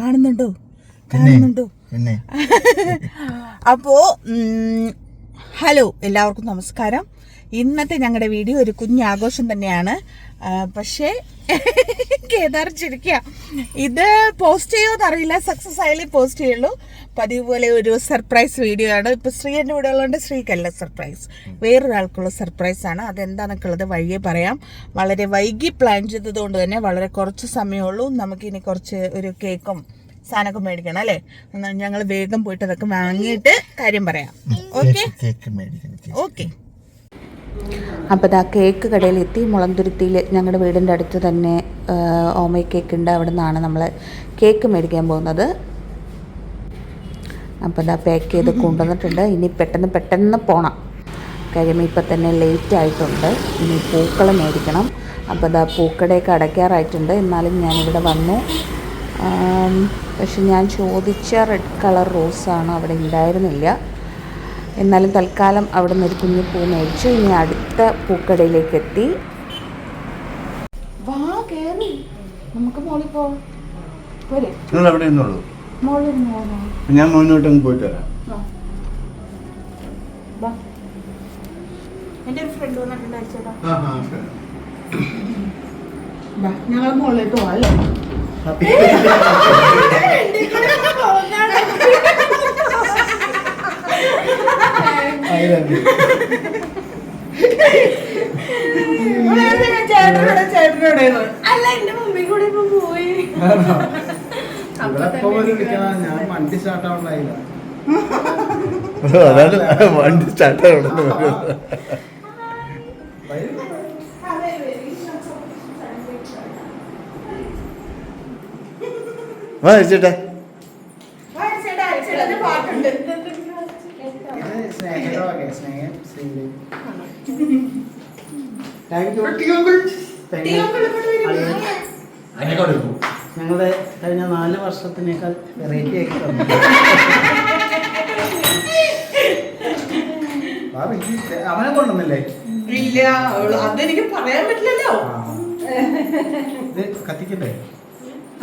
കാണുന്നുണ്ടോ? കാണുന്നുണ്ടോ? അപ്പോ ഹലോ എല്ലാവർക്കും നമസ്കാരം. ഇന്നത്തെ ഞങ്ങളുടെ വീഡിയോ ഒരു കുഞ്ഞാഘോഷം തന്നെയാണ്. പക്ഷേ കേദാർ ചിരിക്കുക ഇത് പോസ്റ്റ് ചെയ്യുമോ അറിയില്ല. സക്സസ് ആയാലേ പോസ്റ്റ് ചെയ്യുള്ളൂ. പതിവ് പോലെ ഒരു സർപ്രൈസ് വീഡിയോ ആണ്. ഇപ്പൊ ശ്രീ എന്റെ കൂടെ ഉള്ളതുകൊണ്ട് ശ്രീക്കല്ല സർപ്രൈസ് വേറൊരാൾക്കുള്ള സർപ്രൈസ് ആണ്. അതെന്താണെന്നുള്ളത് വഴിയെ പറയാം. വളരെ വൈകി പ്ലാൻ ചെയ്തതുകൊണ്ട് തന്നെ വളരെ കുറച്ച് സമയമുള്ളൂ. നമുക്കിനി കുറച്ച് ഒരു കേക്കും സാധനമൊക്കെ മേടിക്കണം അല്ലേ? ഞങ്ങൾ വേഗം പോയിട്ട് അതൊക്കെ വാങ്ങിയിട്ട് കാര്യം പറയാം. ഓക്കെ. ഓക്കെ അപ്പോൾ ഇതാ കേക്ക് കടയിൽ എത്തി മുളന്തുരുത്തിയിൽ ഞങ്ങളുടെ വീടിന്റെ അടുത്ത് തന്നെ ഓമയ ഓമൈ കേക്ക് ഉണ്ട്. അവിടെ നിന്നാണ് നമ്മൾ കേക്ക് മേടിക്കാൻ പോകുന്നത്. അപ്പോൾ ഇതാ പാക്ക് ചെയ്ത് കൊണ്ടുവന്നിട്ടുണ്ട്. ഇനി പെട്ടെന്ന് പെട്ടെന്ന് പോകണം കാര്യം ഇപ്പം തന്നെ ലേറ്റ് ആയിട്ടുണ്ട്. ഇനി പൂക്കൾ മേടിക്കണം. അപ്പോൾ ഇതാ പൂക്കടയൊക്കെ അടയ്ക്കാറായിട്ടുണ്ട്. എന്നാലും ഞാനിവിടെ വന്നു. പക്ഷെ ഞാൻ ചോദിച്ച റെഡ് കളർ റോസാണ് അവിടെ ഉണ്ടായിരുന്നില്ല. എന്നാലും തൽക്കാലം അവിടെ നിന്ന് ഒരു കുഞ്ഞു പൂ മേടിച്ചു. ഇനി അടുത്ത പൂക്കടയിലേക്ക് എത്തി. വാ കേറി. നമുക്ക് മോളിൽ പോവാം. നിങ്ങൾ അവിടെ നിന്നുള്ളൂ ഞാൻ മോനോട്ട് അങ്ങ് പോയിട്ട് വരാം. എന്റെ ഒരു ഫ്രണ്ട് ചേട്ടാ ഞങ്ങൾ മുകളിലോട്ട് പോവാം അല്ലേ? ചേട്ടനോട് ചേട്ടനോട് അല്ല എന്റെ മമ്മി കൂടെ ഇപ്പൊ പോയി. ഞാൻ വണ്ടി സ്റ്റാർട്ട് ആവണ്ടായില്ല അതാണ് വണ്ടി സ്റ്റാർട്ട് ആവണം വാ ചേട്ടാ. ഞങ്ങളുടെ കഴിഞ്ഞ നാല് വർഷത്തിനേക്കാൾ വെറൈറ്റി ആക്കി. അവനെ കൊണ്ടുവന്നില്ലേ? ഇല്ല അതെനിക്ക് പറയാൻ പറ്റില്ലല്ലോ. ഇത് കത്തിക്കണ്ടേ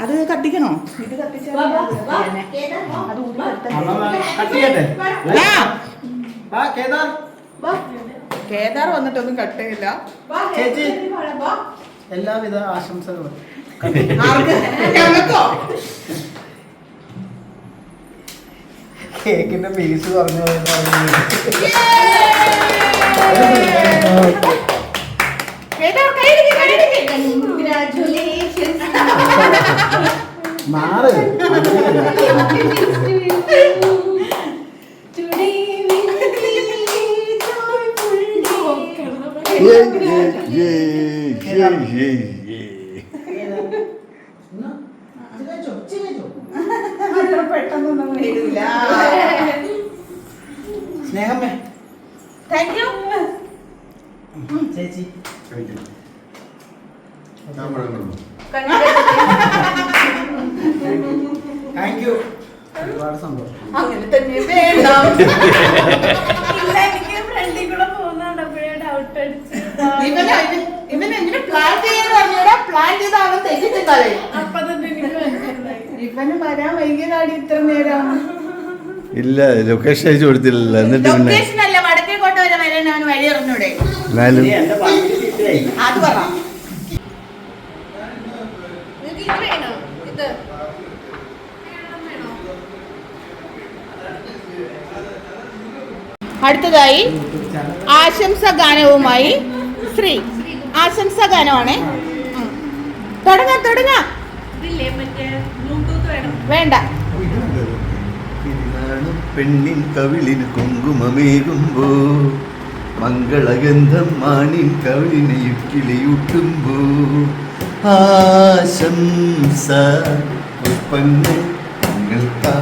അത് കത്തിക്കണോ? ഇത് കത്തിച്ചാൽ അത് അമ്മ കേദാർ വന്നിട്ടൊന്നും കട്ടയില്ല ചേച്ചി. എല്ലാവിധ ആശംസകളും. കേക്കിന്റെ പീസ് പറഞ്ഞു. മാറ്. പെട്ടെന്നൊന്നും വരില്ല സ്നേഹമ്മേ താങ്ക് യു ചേച്ചി. താങ്ക് യു ഒരുപാട് സന്തോഷം. അങ്ങനെ തന്നെ വേണം ഇല്ല എനിക്ക് ഫ്രണ്ടിൽ കൂടെ പോകുന്നതാണ് പ്ലാൻ ചെയ്യാൻ പറഞ്ഞാ പ്ലാൻ ചെയ്ത അവൻ ഇവന് വരാൻ വൈകിയതാടി ഇത്ര നേരം. ഇല്ല ലൊക്കേഷൻ അയച്ചു കൊടുത്തില്ലല്ലോ. എന്നിട്ട് പിന്നെ വടക്കേക്കോട്ട് വരെ വരാൻ അവന് വഴി ഇറങ്ങൂടെ എന്നാലും അത് പറ നിങ്ങൾക്ക് ഇത് വേണോ ഇത് വേണോ അടുത്തതായി ആശംസ ഗാനവുമായി ശ്രീ ആശംസ ഗാനമാണ് തുടങ്ങാം തുടങ്ങാം. വേണ്ട. പെണ്ണിൻ കവിളിന് കുങ്കുമമേകുമ്പോ മംഗളഗന്ധം മാണിൻ കവിളിനെ കിളിയൂട്ടുമ്പോ ആശംസ പുഷ്പങ്ങൾ നിങ്ങൾക്കാ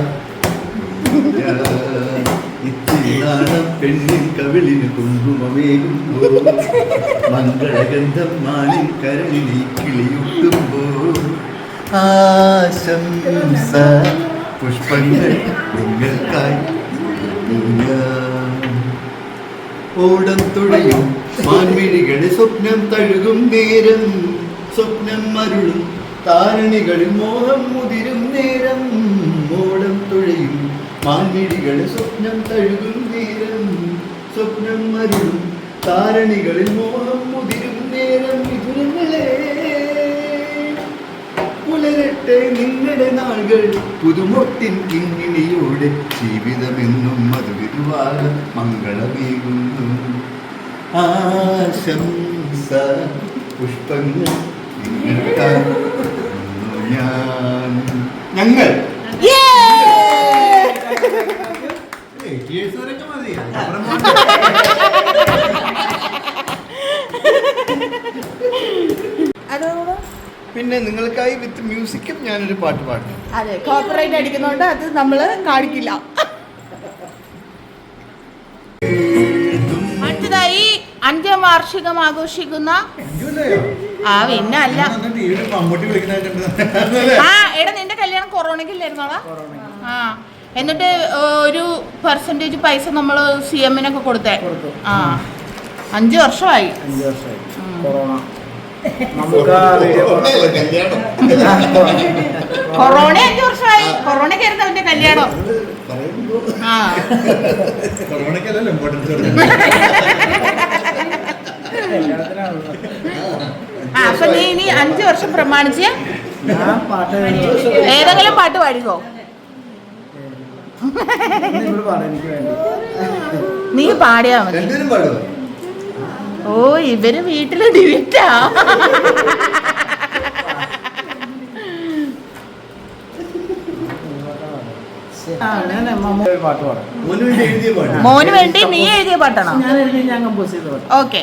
പെണ്ണിൻ കവിളിന് കുങ്കുമമേകുമ്പോ മംഗളഗന്ധം മാണി കരളിനെ കിളിയുട്ടുമ്പോ ആശംസ പുഷ്പങ്ങൾ നിങ്ങൾക്കായി. ഓടം തുഴയും മാൻമിഴികളെ സ്വപ്നം തഴുകും നേരം. സ്വപ്നം മരുളും താരണികളിൽ മോഹം മുതിരും നേരം. ഓടം തുഴയും മാൻമിഴികളിൽ സ്വപ്നം തഴുകും സ്വപ്നം മരുളും താരണികളിൽ മോഹം മുതിരും നേരം വിതുരങ്ങളെ പുലരട്ടെ നിങ്ങളുടെ നാളുകൾ. പുതുമൊട്ടിൻ കിങ്ങിണിയോടെ ജീവിതമെന്നും മധുവിരുവാക മംഗളമേകുന്നു. ആശംസ പുഷ്പങ്ങൾ ഞാൻ. ഞങ്ങൾ. പിന്നെ നിങ്ങൾക്കായി വിത്ത് മ്യൂസിക്കും ഞാനൊരു പാട്ട് പാടും അതെ കോപ്പറേറ്റ് അടിക്കുന്നോണ്ട് അത് നമ്മൾ കാണിക്കില്ല. അടുത്തതായി അഞ്ചാം വാർഷികം ആഘോഷിക്കുന്ന ആ പിന്നെ അല്ല. ആ എടാ നിന്റെ കല്യാണം കൊറോണക്കില്ലായിരുന്നോടാ ആ എന്നിട്ട് ഒരു പെർസെന്റേജ് പൈസ നമ്മൾ സി എമ്മിനൊക്കെ കൊടുത്തേ? കൊടുത്തു. ആ. അഞ്ച് വർഷമായി. അഞ്ച് വർഷമായി. കൊറോണ. നമുക്ക് ആ വീഡിയോ കല്യാണം. കൊറോണ അഞ്ച് വർഷമായി. കൊറോണക്കായിരുന്നു അവന്റെ കല്യാണം. ആ. കൊറോണയ്ക്കല്ലല്ലോ ഇമ്പോർട്ടൻസ് ആ അപ്പൊ നീ ഇനി അഞ്ച് വർഷം പ്രമാണിച്ച് ഞാൻ പാട്ട് ഏതെങ്കിലും പാട്ട് പാടിക്കോ നിങ്ങൾ പാടാം എനിക്ക് വേണ്ടി നീ പാടിയാ മതി. ഓ ഇവർ വീട്ടിൽ ഡിവിറ്റാ. മോന് വേണ്ടി എഴുതിയ പാട്ട്. മോന് വേണ്ടി നീ എഴുതിയ പാട്ടാണോ? ഞാൻ എഴുതി ഞാൻ കമ്പോസ് ചെയ്ത പാട്ട്. ഓക്കെ.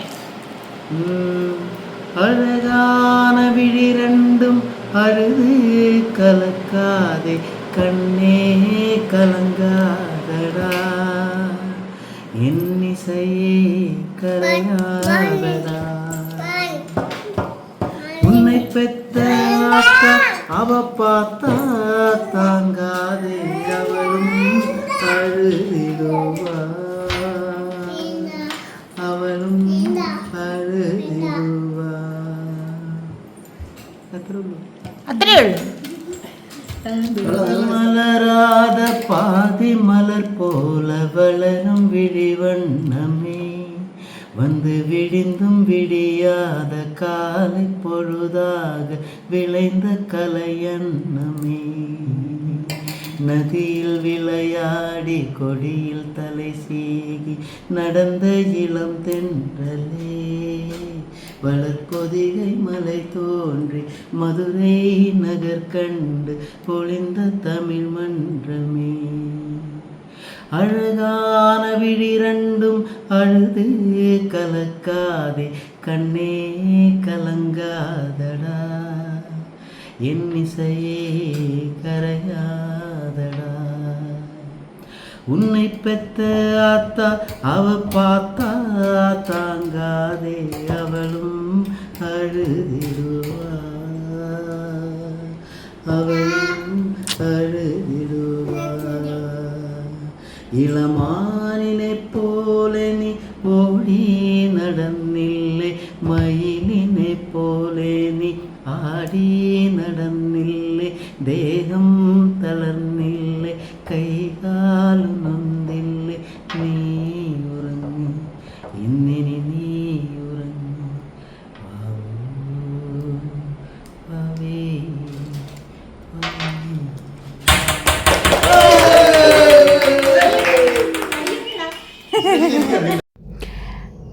അഴകാന വിഴി രണ്ടും അഴുത് കലക്കാതെ கண்ணே கலங்காதடா. இன்னிசையை கலையாதடா. உன்னை பெத்த ஆத்தா அவ பார்த்தா தாங்காதே. அவரும் அழுதி. காலை பொழுதாக விளைந்த கலையன்னமே. நதியில் விளையாடி கொடியில் தலை சீகி நடந்த இளம் தென்றலே. வளர்பொதிகை மலை தோன்றி மதுரை நகர் கண்டு பொழிந்த தமிழ் மன்றமே. அழகான விழிரண்டும் அழுது கலக்காதே கண்ணே கலங்காதடா. என் இசையே கரையாதடா. உன்னை பெத்த ஆத்தா அவ பார்த்தா தாங்காதே அவளும் அழுதிடுவா. அவளும் அழுதிடுவா. இளமா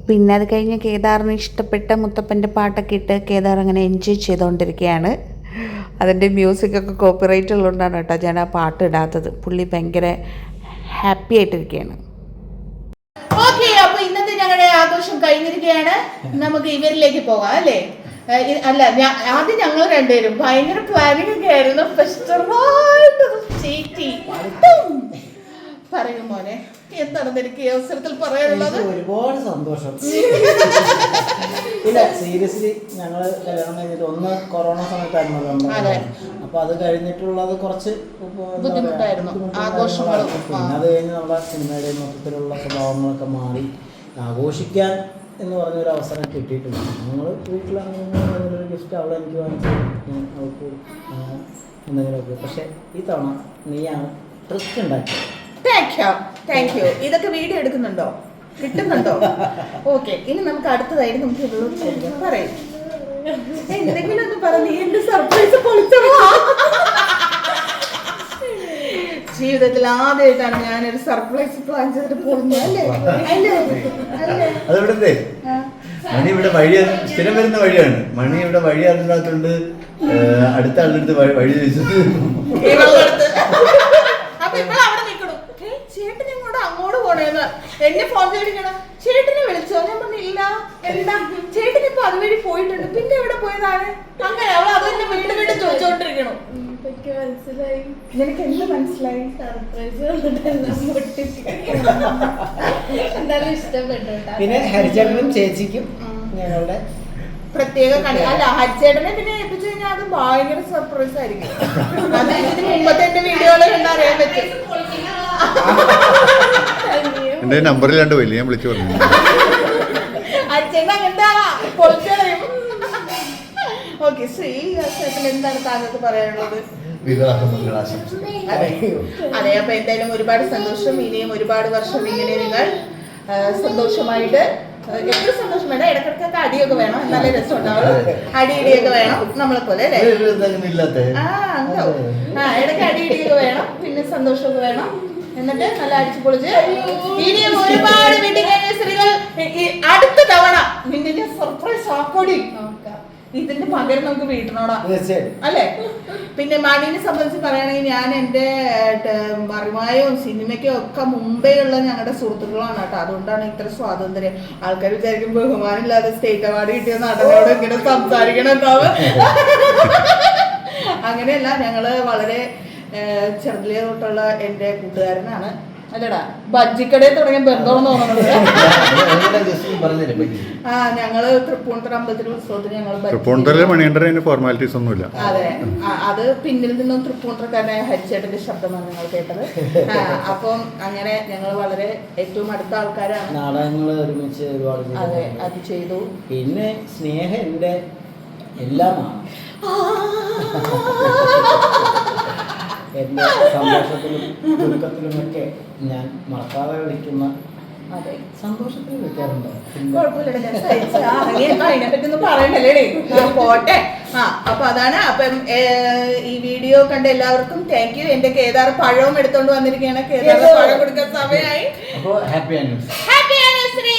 പിന്നെ അത് കഴിഞ്ഞ് കേദാറിന് ഇഷ്ടപ്പെട്ട മുത്തപ്പന്റെ പാട്ടൊക്കെ ഇട്ട് കേദാർ അങ്ങനെ എൻജോയ് ചെയ്തുകൊണ്ടിരിക്കുകയാണ് അതിന്റെ മ്യൂസിക്കൊക്കെ കോപ്പിറൈറ്റ് ഉള്ളതുകൊണ്ടാണ് കേട്ടോ ഞാൻ ആ പാട്ട് ഇടാത്തത്. പുള്ളി ഭയങ്കര ഹാപ്പി ആയിട്ടിരിക്കുകയാണ് ഓക്കെ അപ്പൊ ഇന്നത്തെ ഞങ്ങളുടെ ആഘോഷം കഴിഞ്ഞിരിക്കുകയാണ്. നമുക്ക് ഇവരിലേക്ക് പോകാം അല്ലേ? അല്ല ആദ്യം ഞങ്ങൾ രണ്ടുപേരും. ഭയങ്കര പ്ലാനിങ് ഒക്കെ ആയിരുന്നു. ചേച്ചി പറയൂ മോനെ. എന്താണ് എനിക്ക് ഈ അവസരത്തിൽ പറയാനുള്ളത്? ഒരുപാട് സന്തോഷം. ഇല്ല സീരിയസ്ലി ഞങ്ങൾ കല്യാണം കഴിഞ്ഞിട്ട് ഒന്ന് കൊറോണ സമയത്തായിരുന്നു അപ്പൊ അത് കഴിഞ്ഞിട്ടുള്ളത് കുറച്ച് ബുദ്ധിമുട്ടായിരുന്നു. ബുദ്ധിമുട്ടും ആഘോഷങ്ങളും, പിന്നെ അത് കഴിഞ്ഞ് നമ്മുടെ സിനിമയുടെ മൊത്തത്തിലുള്ള സ്വഭാവങ്ങളൊക്കെ മാറി. ആഘോഷിക്കാൻ എന്ന് പറഞ്ഞൊരു അവസരം കിട്ടിയിട്ടുണ്ട് ഞങ്ങൾ വീട്ടിലാണെങ്കിൽ ഗിഫ്റ്റ് അവളെ എനിക്ക് വാങ്ങിച്ചു അവൾക്ക് എന്തെങ്കിലുമൊക്കെ. പക്ഷെ ഈ തവണ നീയാണ് ട്രിക്ക് ഉണ്ടാക്കിയത്. താങ്ക് യു താങ്ക് യു ഇതൊക്കെ വീഡിയോ എടുക്കുന്നുണ്ടോ? കിട്ടുന്നുണ്ടോ? ഓക്കെ ഇനി നമുക്ക് അടുത്തതായിട്ട് നമുക്ക് ചോദിക്കാം പറയും. എന്തെങ്കിലും ഒന്ന് പറ. നീ എന്റെ സർപ്രൈസ് പൊളിച്ചോ ജീവിതത്തിൽ ആദ്യമായിട്ടാണ് ഞാനൊരു സർപ്രൈസ് പ്ലാൻ ചെയ്തിട്ട് പോകുന്നത്. അല്ലേ? അല്ലേ? അതെവിടത്തെ? മണി ഇവിടെ വഴി സ്ഥിരം വരുന്ന വഴിയാണ്. മണി ഇവിടെ വഴി അറിഞ്ഞാത്തോണ്ട് അടുത്ത ആളുടെ അടുത്ത് വഴി- വഴി ചോദിച്ചത്. എന്നെ ഫോൺ ചെയ്തിരിക്കണം ചേട്ടനെ വിളിച്ചോ? ഞാൻ പറഞ്ഞില്ല എന്താ ചേട്ടൻ ഇപ്പൊ അതുവഴി പോയിട്ടുണ്ട്. പിന്നെ എവിടെ പോയതാണ്? അങ്ങനെ അവൾ അത് തന്നെ വീണ്ടും വീണ്ടും ചോദിച്ചോണ്ടിരിക്കണം. എനിക്ക് മനസ്സിലായി. നിനക്ക് എന്ത് മനസ്സിലായി? എന്തായാലും ഇഷ്ടപ്പെട്ടു പിന്നെ ഹരിചേട്ടനും ചേച്ചിക്കും ഞങ്ങളുടെ പ്രത്യേക കണി അല്ല ഹരിച്ചേട്ടനെ പിന്നെ ഏൽപ്പിച്ചു കഴിഞ്ഞാൽ അത് ഭയങ്കര സർപ്രൈസ് ആയിരിക്കും. അത് ഇതിന് മുമ്പത്തെ എന്റെ വീഡിയോയിൽ കണ്ട് പറ്റും. എന്റെ നമ്പറിൽ രണ്ട് വലിയ ഞാൻ വിളിച്ചു പറഞ്ഞു. ഓക്കെ ശ്രീ എന്താണ് താങ്കൾക്ക് പറയാനുള്ളത്? വിവാഹ അതെ. അപ്പൊ എന്തായാലും ഒരുപാട് സന്തോഷം. ഇനിയും ഒരുപാട് വർഷം ഇങ്ങനെ നിങ്ങൾ സന്തോഷമായിട്ട് എത്ര സന്തോഷം വേണം? ഇടക്കിടക്കൊക്കെ അടിയൊക്കെ വേണം. നല്ല രസം ഉണ്ടാവും അടി ഇടിയൊക്കെ വേണം. നമ്മളെ പോലെ അല്ലേ? ആ ഉണ്ടാവും. ആ ഇടയ്ക്ക് അടി ഇടിയൊക്കെ വേണം. പിന്നെ സന്തോഷമൊക്കെ വേണം. എന്നിട്ട് നല്ല അടിച്ചു പൊളിച്ച്. ഇനിയും ഒരുപാട് വെഡിങ് ആനിവേഴ്സറികൾ അടുത്ത തവണ നിന്റെ സർപ്രൈസ് ആക്കോടി. ഇതിന്റെ പകരം നമുക്ക് വീട്ടിനോടാ. അല്ലെ അല്ലേ? പിന്നെ മണിനെ സംബന്ധിച്ച് പറയുകയാണെങ്കിൽ ഞാൻ എന്റെ മറിമായും സിനിമയ്ക്കും ഒക്കെ മുമ്പേ ഉള്ള ഞങ്ങളുടെ സുഹൃത്തുക്കളാണ് കേട്ടോ. അതുകൊണ്ടാണ് ഇത്ര സ്വാതന്ത്ര്യം. ആൾക്കാർ വിചാരിക്കും ബഹുമാനമില്ലാതെ സ്റ്റേറ്റ് അവാർഡ് കിട്ടിയ നടനോട് ഇങ്ങനെ സംസാരിക്കണം എന്താവും അങ്ങനെയല്ല ഞങ്ങൾ വളരെ ചെറുതിലേ തൊട്ടുള്ള എന്റെ കൂട്ടുകാരനാണ്. അല്ലടാ ബജ്ജിക്കടയിൽ തുടങ്ങിയ ബന്ധമെന്ന് തോന്നുന്നത്. ആ ഞങ്ങൾ തൃപ്പൂണിത്തറ അമ്പലത്തിൽ ഉത്സവത്തിന് ഞങ്ങൾ ഫോർമാലിറ്റീസ് ഒന്നുമില്ല. അതെ. അത് പിന്നിൽ നിന്നും തൃപ്പൂണിത്തറക്കാരനായ ഹരിച്ചേട്ടന്റെ ശബ്ദമാണ് ഞങ്ങൾ കേട്ടത്. ആ, അപ്പം അങ്ങനെ ഞങ്ങൾ വളരെ ഏറ്റവും അടുത്ത ആൾക്കാരാണ്. നാടകങ്ങൾ ഒരുമിച്ച് ഒരുപാട് അതെ. അത് ചെയ്തു. പിന്നെ സ്നേഹ എന്റെ എല്ലാമാണ്. എന്റെ സന്തോഷത്തിലും ദുഃഖത്തിലുമൊക്കെ ഞാൻ മറക്കാതെ വിളിക്കുന്ന അതെ. സന്തോഷത്തിൽ വിളിക്കാറുണ്ടോ. പറയണ്ടല്ലേ പോട്ടെ. ആ അപ്പൊ അതാണ് അപ്പം ഈ വീഡിയോ കണ്ട എല്ലാവർക്കും താങ്ക് യു എന്റെ കേദാർ പഴവും എടുത്തോണ്ട് വന്നിരിക്കുകയാണ് കേദാർ പഴം കൊടുക്കാൻ സമയമായി? അപ്പോൾ ഹാപ്പി ആനിവേഴ്സറി ഹാപ്പി ആനിവേഴ്സറി.